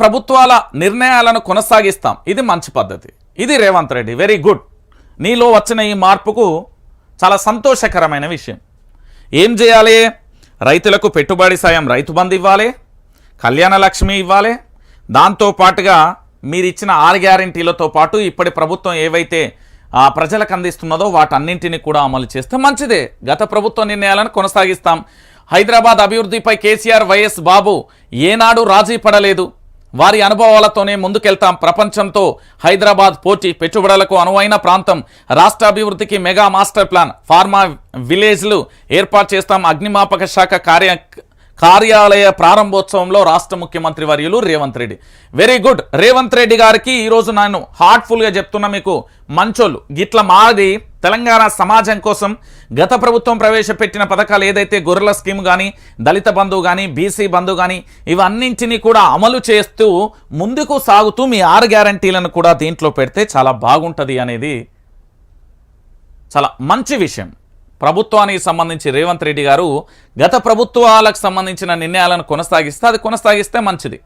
ప్రభుత్వాల నిర్ణయాలను కొనసాగిస్తాం. ఇది మంచి పద్ధతి. ఇది రేవంత్ రెడ్డి. వెరీ గుడ్ నీలో వచ్చిన ఈ మార్పుకు చాలా సంతోషకరమైన విషయం. ఏం చేయాలి? రైతులకు పెట్టుబడి సాయం రైతు బంధు ఇవ్వాలి. కళ్యాణ లక్ష్మి ఇవ్వాలి. దాంతోపాటుగా మీరిచ్చిన మీరు ఇచ్చిన ఆరు గ్యారంటీలతో పాటు ఇప్పటి ప్రభుత్వం ఏవైతే ఆ, ప్రజలకు అందిస్తున్నదో వాటన్నింటినీ కూడా అమలు చేస్తే మంచిదే. గత ప్రభుత్వ నిర్ణయాలను కొనసాగిస్తాం. హైదరాబాద్ అభివృద్ధిపై కేసీఆర్ వైఎస్ బాబు ఏనాడు రాజీ పడలేదు. వారి అనుభవాలతోనే ముందుకెళ్తాం. ప్రపంచంతో హైదరాబాద్ పోటీ పెట్టుబడులకు అనువైన ప్రాంతం. రాష్ట్ర అభివృద్ధికి మెగా మాస్టర్ ప్లాన్. ఫార్మా విలేజ్లు ఏర్పాటు చేస్తాం. అగ్నిమాపక శాఖ కార్య కార్యాలయ ప్రారంభోత్సవంలో రాష్ట్ర ముఖ్యమంత్రి వర్యులు రేవంత్ రెడ్డి. వెరీ గుడ్ రేవంత్ రెడ్డి గారికి ఈరోజు నేను హార్ట్ఫుల్గా చెప్తున్నా మీకు మంచోళ్ళు. గిట్ల మాది తెలంగాణ సమాజం కోసం గత ప్రభుత్వం ప్రవేశపెట్టిన పథకాలు ఏదైతే గొర్రెల స్కీమ్ కానీ దళిత బంధు కానీ బీసీ బంధు కానీ ఇవన్నింటినీ కూడా అమలు చేస్తూ ముందుకు సాగుతూ మీ ఆరు గ్యారంటీలను కూడా దీంట్లో పెడితే చాలా బాగుంటుంది అనేది చాలా మంచి విషయం. ప్రభుత్వానికి సంబంధించి రేవంత్ రెడ్డి గారు గత ప్రభుత్వాలకు సంబంధించిన నిర్ణయాలను కొనసాగిస్తే అది కొనసాగిస్తే మంచిది.